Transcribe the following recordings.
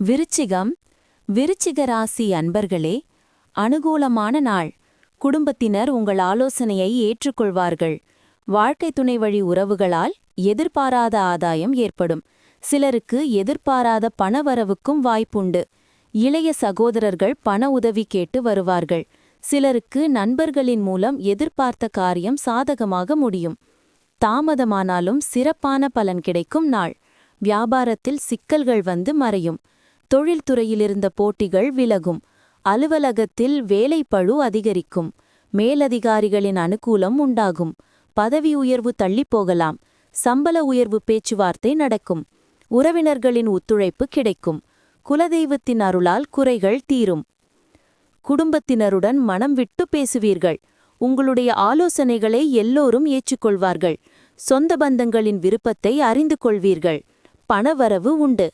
விருச்சிகம் விருச்சிக ராசி அன்பர்களே அனுகூலமான நாள். குடும்பத்தினர் உங்கள் ஆலோசனையை ஏற்றுக்கொள்வார்கள். வாழ்க்கை துணை வழி உறவுகளால் எதிர்பாராத ஆதாயம் ஏற்படும். சிலருக்கு எதிர்பாராத பணவரவுக்கும் வாய்ப்புண்டு. இளைய சகோதரர்கள் பண உதவி கேட்டு வருவார்கள். சிலருக்கு நண்பர்களின் மூலம் எதிர்பார்த்த காரியம் சாதகமாக முடியும். தாமதமானாலும் சிறப்பான பலன் கிடைக்கும் நாள். வியாபாரத்தில் சிக்கல்கள் வந்து மறையும். தொழில்துறையிலிருந்த போட்டிகள் விலகும். அலுவலகத்தில் வேலைப்பழு அதிகரிக்கும். மேலதிகாரிகளின் அனுகூலம் உண்டாகும். பதவி உயர்வு தள்ளிப் போகலாம் சம்பள உயர்வு பேச்சுவார்த்தை நடக்கும். உறவினர்களின் ஒத்துழைப்பு கிடைக்கும். குலதெய்வத்தின் அருளால் குறைகள் தீரும். குடும்பத்தினருடன் மனம் விட்டு பேசுவீர்கள். உங்களுடைய ஆலோசனைகளை எல்லோரும் ஏற்றுக்கொள்வார்கள். சொந்த பந்தங்களின் விருப்பத்தை அறிந்து கொள்வீர்கள். பணவரவு உண்டு.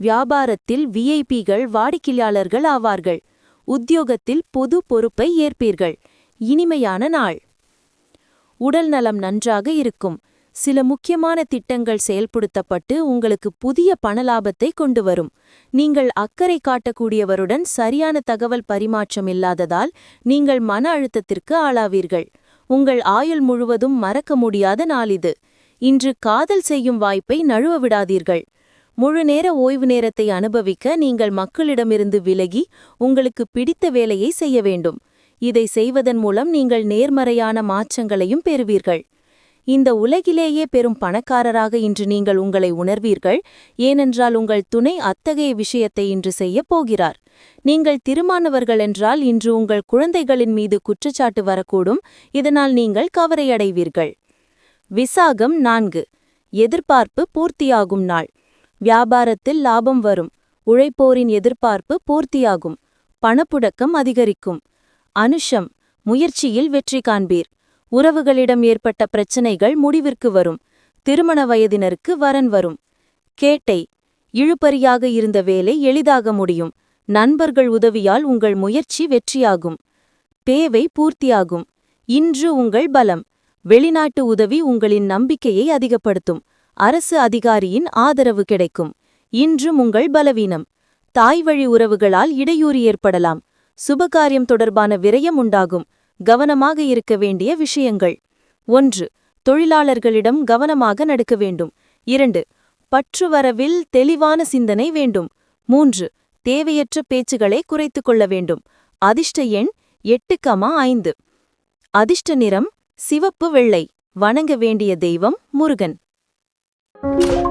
வியாபாரத்தில் விஐபிகள் வாடிக்கையாளர்கள் ஆவார்கள். உத்தியோகத்தில் பொது பொறுப்பை ஏற்பீர்கள். இனிமையான நாள். உடல் நலம் நன்றாக இருக்கும். சில முக்கியமான திட்டங்கள் செயல்படுத்தப்பட்டு உங்களுக்கு புதிய பணலாபத்தை கொண்டு வரும். நீங்கள் அக்கறை காட்டக்கூடியவருடன் சரியான தகவல் பரிமாற்றம் இல்லாததால் நீங்கள் மன அழுத்தத்திற்கு ஆளாவீர்கள். உங்கள் ஆயுள் முழுவதும் மறக்க முடியாத நாள் இது. இன்று காதல் செய்யும் வாய்ப்பை நழுவ விடாதீர்கள். முழுநேர ஓய்வு நேரத்தை அனுபவிக்க நீங்கள் மக்களிடமிருந்து விலகி உங்களுக்கு பிடித்த வேலையை செய்ய வேண்டும். இதை செய்வதன் மூலம் நீங்கள் நேர்மறையான மாற்றங்களையும் பெறுவீர்கள். இந்த உலகிலேயே பெரும் பணக்காரராக இன்று நீங்கள் உங்களை உணர்வீர்கள். ஏனென்றால் உங்கள் துணை அத்தகைய விஷயத்தை இன்று செய்யப் போகிறார். நீங்கள் திருமானவர்கள் என்றால் இன்று உங்கள் குழந்தைகளின் மீது குற்றச்சாட்டு வரக்கூடும். இதனால் நீங்கள் கவரையடைவீர்கள் விசாகம் நான்கு. எதிர்பார்ப்பு பூர்த்தியாகும் நாள். வியாபாரத்தில் லாபம் வரும். உழைப்போரின் எதிர்பார்ப்பு பூர்த்தியாகும். பணப்புழக்கம் அதிகரிக்கும். அனுஷம் முயற்சியில் வெற்றி காண்பீர். உறவுகளிடம் ஏற்பட்ட பிரச்சனைகள் முடிவிற்கு வரும். திருமண வயதினருக்கு வரன் வரும். கேட்டை இழுபறியாக இருந்த வேலை எளிதாக முடியும். நண்பர்கள் உதவியால் உங்கள் முயற்சி வெற்றியாகும். தேவை பூர்த்தியாகும். இன்று உங்கள் பலம். வெளிநாட்டு உதவி உங்களின் நம்பிக்கையை அதிகப்படுத்தும். அரசு அதிகாரியின் ஆதரவு கிடைக்கும். இன்றும் உங்கள் பலவீனம். தாய்வழி உறவுகளால் இடையூறு ஏற்படலாம். சுபகாரியம் தொடர்பான விரயம் உண்டாகும். கவனமாக இருக்க வேண்டிய விஷயங்கள். ஒன்று தொழிலாளர்களிடம் கவனமாக நடக்க வேண்டும். இரண்டு பற்றுவரவில் தெளிவான சிந்தனை வேண்டும். மூன்று தேவையற்ற பேச்சுகளை குறைத்துக் கொள்ள வேண்டும். அதிர்ஷ்ட எண் எட்டு கமா ஐந்து. அதிர்ஷ்ட நிறம் சிவப்பு வெள்ளை. வணங்க வேண்டிய தெய்வம் முருகன். Thank you.